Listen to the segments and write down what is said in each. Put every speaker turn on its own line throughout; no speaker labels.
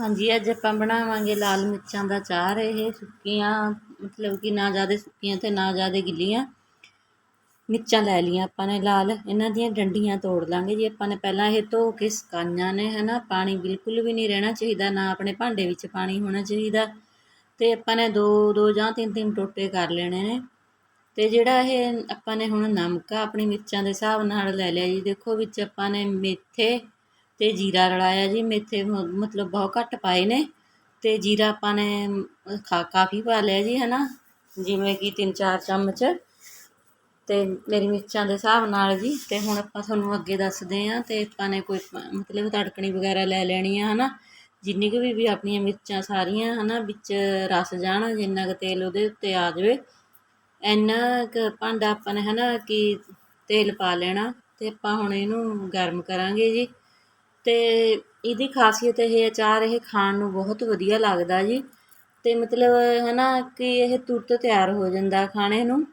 ਹਾਂਜੀ, ਅੱਜ ਆਪਾਂ ਬਣਾਵਾਂਗੇ ਲਾਲ ਮਿਰਚਾਂ ਦਾ ਚਾਰ ਇਹ ਸੁੱਕੀਆਂ, ਮਤਲਬ ਕਿ ਨਾ ਜ਼ਿਆਦਾ ਸੁੱਕੀਆਂ ਤੇ ਨਾ ਜ਼ਿਆਦਾ ਗਿੱਲੀਆਂ ਮਿਰਚਾਂ ਲੈ ਲਈਆਂ ਆਪਾਂ ਨੇ ਲਾਲ। ਇਹਨਾਂ ਦੀਆਂ ਡੰਡੀਆਂ ਤੋੜ ਲਾਂਗੇ ਜੀ ਆਪਾਂ ਨੇ। ਪਹਿਲਾਂ ਇਹ ਧੋ ਕੇ ਸੁਕਾਈਆਂ ਨੇ ਹੈ ਨਾ ਪਾਣੀ ਬਿਲਕੁਲ ਵੀ ਨਹੀਂ ਰਹਿਣਾ ਚਾਹੀਦਾ, ਨਾ ਆਪਣੇ ਭਾਂਡੇ ਵਿੱਚ ਪਾਣੀ ਹੋਣਾ ਚਾਹੀਦਾ। ਤੇ ਆਪਾਂ ਨੇ ਦੋ ਦੋ ਜਾਂ ਤਿੰਨ ਤਿੰਨ ਟੋਟੇ ਕਰ ਲੈਣੇ ਨੇ। ਤੇ ਜਿਹੜਾ ਇਹ ਆਪਾਂ ਨੇ ਹੁਣ ਨਮਕ ਆਪਣੀ ਮਿਰਚਾਂ ਦੇ ਹਿਸਾਬ ਨਾਲ ਲੈ ਲਿਆ ਜੀ। ਦੇਖੋ ਵਿੱਚ ਆਪਾਂ ਨੇ ਮੇਥੇ ਅਤੇ ਜੀਰਾ ਰਲਾਇਆ ਜੀ, ਮੇਥੇ ਮ- ਮਤਲਬ ਬਹੁਤ ਘੱਟ ਪਾਏ ਨੇ ਅਤੇ ਜੀਰਾ ਆਪਾਂ ਨੇ ਖਾ, ਕਾਫੀ ਪਾ ਲਿਆ ਜੀ ਹੈ ਨਾ ਜਿਵੇਂ ਕਿ ਤਿੰਨ ਚਾਰ ਚਮਚ ਅਤੇ ਮੇਰੀ ਮਿਰਚਾਂ ਦੇ ਹਿਸਾਬ ਨਾਲ ਜੀ ਅਤੇ ਹੁਣ ਆਪਾਂ ਤੁਹਾਨੂੰ ਅੱਗੇ ਦੱਸਦੇ ਹਾਂ ਅਤੇ ਆਪਾਂ ਨੇ ਕੋਈ ਮਤਲਬ ਤੜਕਣੀ ਵਗੈਰਾ ਲੈ ਲੈਣੀ ਆ ਹੈ ਨਾ ਜਿੰਨੀ ਕੁ ਵੀ ਵੀ ਆਪਣੀਆਂ ਮਿਰਚਾਂ ਸਾਰੀਆਂ ਹੈ ਨਾ ਵਿੱਚ ਰਸ ਜਾਣ, ਜਿੰਨਾ ਕੁ ਤੇਲ ਉਹਦੇ ਉੱਤੇ ਆ ਜਾਵੇ। ਇੰਨਾ ਕੁ ਭਾਂਡਾ ਆਪਾਂ ਨੇ ਹੈ ਨਾ ਕਿ ਤੇਲ ਪਾ ਲੈਣਾ ਅਤੇ ਆਪਾਂ ਹੁਣ ਇਹਨੂੰ ਗਰਮ ਕਰਾਂਗੇ ਜੀ। ਅਤੇ ਇਹਦੀ ਖਾਸੀਅਤ ਇਹ ਅਚਾਰ ਇਹ ਖਾਣ ਨੂੰ ਬਹੁਤ ਵਧੀਆ ਲੱਗਦਾ ਜੀ। ਅਤੇ ਮਤਲਬ ਹੈ ਨਾ ਕਿ ਇਹ ਤੁਰਤ ਤਿਆਰ ਹੋ ਜਾਂਦਾ ਖਾਣੇ ਨੂੰ।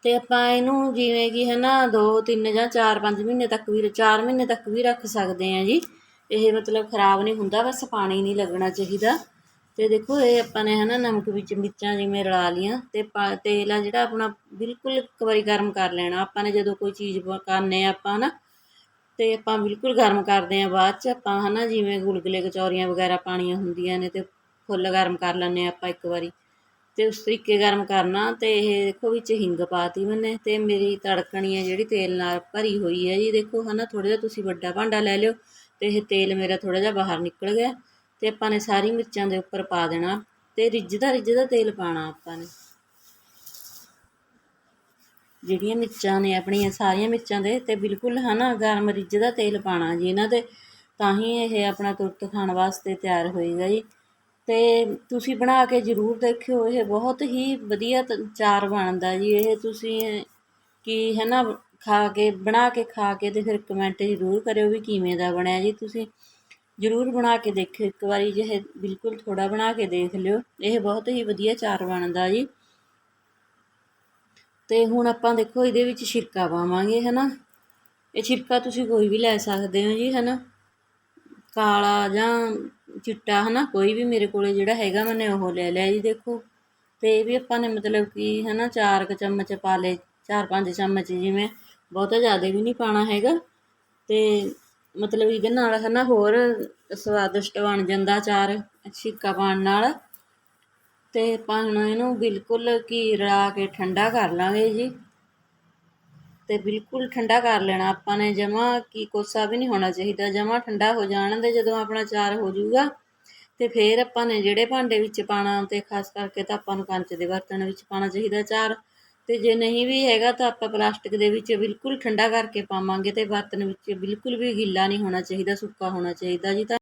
ਅਤੇ ਆਪਾਂ ਇਹਨੂੰ ਜਿਵੇਂ ਕਿ ਹੈ ਨਾ ਦੋ, ਤਿੰਨ ਜਾਂ 4 5 ਮਹੀਨੇ ਤੱਕ ਵੀ, ਚਾਰ ਮਹੀਨੇ ਤੱਕ ਵੀ ਰੱਖ ਸਕਦੇ ਹਾਂ ਜੀ। ਇਹ ਮਤਲਬ ਖਰਾਬ ਨਹੀਂ ਹੁੰਦਾ, ਬਸ ਪਾਣੀ ਨਹੀਂ ਲੱਗਣਾ ਚਾਹੀਦਾ। ਤੇ ਦੇਖੋ, ਇਹ ਆਪਾਂ ਨੇ ਹਨਾ ਨਮਕ, ਵਿੱਚ ਮਿਰਚਾਂ ਜਿਵੇਂ ਰਲਾ ਲੀਆਂ ਤੇ ਪਾ- ਤੇਲ ਆ ਜਿਹੜਾ ਆਪਣਾ ਬਿਲਕੁਲ ਇੱਕ ਵਾਰੀ ਗਰਮ ਕਰ ਲੈਣਾ। ਆਪਾਂ ਨੇ ਜਦੋਂ ਕੋਈ ਚੀਜ਼ ਪਕਾਉਂਦੇ ਆ ਆਪਾਂ ਨਾ ਅਤੇ ਆਪਾਂ ਬਿਲਕੁਲ ਗਰਮ ਕਰਦੇ ਹਾਂ ਬਾਅਦ ਚ, ਆਪਾਂ ਹੈ ਨਾ ਜਿਵੇਂ ਗੁਲਗੁਲੇ, ਕਚੌਰੀਆਂ ਵਗੈਰਾ ਪਾਉਣੀਆਂ ਹੁੰਦੀਆਂ ਨੇ ਅਤੇ ਫੁੱਲ ਗਰਮ ਕਰ ਲੈਂਦੇ ਹਾਂ ਆਪਾਂ ਇੱਕ ਵਾਰੀ। ਅਤੇ ਉਸ ਤਰੀਕੇ ਗਰਮ ਕਰਨਾ ਅਤੇ ਇਹ ਦੇਖੋ ਵਿੱਚ ਹਿੰਗ ਪਾਤੀ ਮੈਨੇ ਅਤੇ ਮੇਰੀ ਤੜਕਣੀ ਹੈ ਜਿਹੜੀ ਤੇਲ ਨਾਲ ਭਰੀ ਹੋਈ ਹੈ ਜੀ। ਦੇਖੋ ਹੈ ਨਾ ਥੋੜ੍ਹਾ ਜਿਹਾ ਤੁਸੀਂ ਵੱਡਾ ਭਾਂਡਾ ਲੈ ਲਿਓ ਅਤੇ ਇਹ ਤੇਲ ਮੇਰਾ ਥੋੜ੍ਹਾ ਜਿਹਾ ਬਾਹਰ ਨਿਕਲ ਗਿਆ ਅਤੇ ਆਪਾਂ ਨੇ ਸਾਰੀ ਮਿਰਚਾਂ ਦੇ ਉੱਪਰ ਪਾ ਦੇਣਾ ਅਤੇ ਰਿੱਝਦਾ ਰਿੱਝਦਾ ਤੇਲ ਪਾਣਾ ਆਪਾਂ ਨੇ। ਜਿਹੜੀਆਂ ਮਿਰਚਾਂ ਨੇ ਆਪਣੀਆਂ, ਸਾਰੀਆਂ ਮਿਰਚਾਂ ਦੇ ਤੇ ਬਿਲਕੁਲ ਹਨਾ ਗਰਮ ਰਿੱਝ ਦਾ ਤੇਲ ਪਾਣਾ ਜੀ ਇਹਨਾਂ ਤੇ, ਤਾਂ ਹੀ ਇਹ ਆਪਣਾ ਤੁਰਤ ਖਾਣ ਵਾਸਤੇ ਤਿਆਰ ਹੋਏਗਾ ਜੀ। ਤੇ ਤੁਸੀਂ ਬਣਾ ਕੇ ਜ਼ਰੂਰ ਦੇਖਿਓ, ਇਹ ਬਹੁਤ ਹੀ ਵਧੀਆ ਤ- ਚਾਰ ਬਣਦਾ ਜੀ। ਇਹ ਤੁਸੀਂ ਕੀ ਹੈ ਨਾ ਖਾ ਕੇ, ਬਣਾ ਕੇ ਖਾ ਕੇ ਤੇ ਫਿਰ ਕਮੈਂਟ ਜ਼ਰੂਰ ਕਰਿਓ ਵੀ ਕਿਵੇਂ ਦਾ ਬਣਿਆ ਜੀ। ਤੁਸੀਂ ਜ਼ਰੂਰ ਬਣਾ ਕੇ ਦੇਖਿਓ, ਇੱਕ ਵਾਰੀ ਜਿਹੇ ਬਿਲਕੁਲ ਥੋੜਾ ਬਣਾ ਕੇ ਦੇਖ ਲਿਓ, ਇਹ ਬਹੁਤ ਹੀ ਵਧੀਆ ਚਾਰ ਬਣਦਾ ਜੀ। ਤੇ ਹੁਣ ਆਪਾਂ ਦੇਖੋ ਇਹਦੇ ਵਿੱਚ ਛਿਰਕਾ ਪਾਵਾਂਗੇ ਹੈ ਨਾ ਇਹ ਛਿਰਕਾ ਤੁਸੀਂ ਕੋਈ ਵੀ ਲੈ ਸਕਦੇ ਹੋ ਜੀ ਹੈ ਨਾ ਕਾਲਾ ਜਾਂ ਚਿੱਟਾ ਹੈ ਨਾ ਕੋਈ ਵੀ ਮੇਰੇ ਕੋਲੇ ਜਿਹੜਾ ਹੈਗਾ, ਮੈਨੇ ਉਹ ਲੈ ਲਿਆ ਜੀ, ਦੇਖੋ। ਤੇ ਇਹ ਵੀ ਆਪਾਂ ਨੇ ਮਤਲਬ ਕਿ ਹੈ ਨਾ ਚਾਰ ਕੁ ਚਮਚ ਪਾ ਲਏ, ਚਾਰ ਪੰਜ ਚਮਚ ਜਿਵੇਂ, ਬਹੁਤਾ ਜ਼ਿਆਦਾ ਵੀ ਨਹੀਂ ਪਾਣਾ ਹੈਗਾ। ਤੇ ਮਤਲਬ ਇਹਦੇ ਨਾਲ ਹੈ ਨਾ ਹੋਰ ਸਵਾਦਿਸ਼ਟ ਬਣ ਜਾਂਦਾ ਅਚਾਰ ਛਿੱਕਾ ਪਾਉਣ ਨਾਲ। ਤੇ ਆਪਾਂ ਹੁਣ ਇਹਨੂੰ ਬਿਲਕੁਲ ਘੀ ਰਲਾ ਕੇ ਠੰਡਾ ਕਰ ਲਾਂਗੇ ਜੀ। ਤੇ ਬਿਲਕੁਲ ਠੰਡਾ ਕਰ ਲੈਣਾ ਆਪਾਂ ਨੇ ਜਮਾ, ਕੀ ਕੋਸਾ ਵੀ ਨਹੀਂ ਹੋਣਾ ਚਾਹੀਦਾ। ਜਮਾ ਠੰਡਾ ਹੋ ਜਾਣ ਦੇ ਜਦੋਂ ਆਪਣਾ ਚਾਰ ਹੋ ਜਾਊਗਾ। ਤੇ ਫਿਰ ਆਪਾਂ ਨੇ ਜਿਹੜੇ ਭਾਂਡੇ ਵਿੱਚ ਪਾਣਾ ਤੇ ਖਾਸ ਕਰਕੇ ਤਾਂ ਆਪਾਂ ਨੂੰ ਕੰਚ ਦੇ ਬਰਤਨ ਵਿੱਚ ਪਾਣਾ ਚਾਹੀਦਾ ਚਾਰ। ਤੇ ਜੇ ਨਹੀਂ ਵੀ ਹੈਗਾ ਤਾਂ ਆਪਾਂ ਪਲਾਸਟਿਕ ਦੇ ਵਿੱਚ ਬਿਲਕੁਲ ਠੰਡਾ ਕਰਕੇ ਪਾਵਾਂਗੇ ਤੇ ਬਰਤਨ ਵਿੱਚ ਬਿਲਕੁਲ ਵੀ ਗਿੱਲਾ ਨਹੀਂ ਹੋਣਾ ਚਾਹੀਦਾ, ਸੁੱਕਾ ਹੋਣਾ ਚਾਹੀਦਾ ਜੀ। ਤਾਂ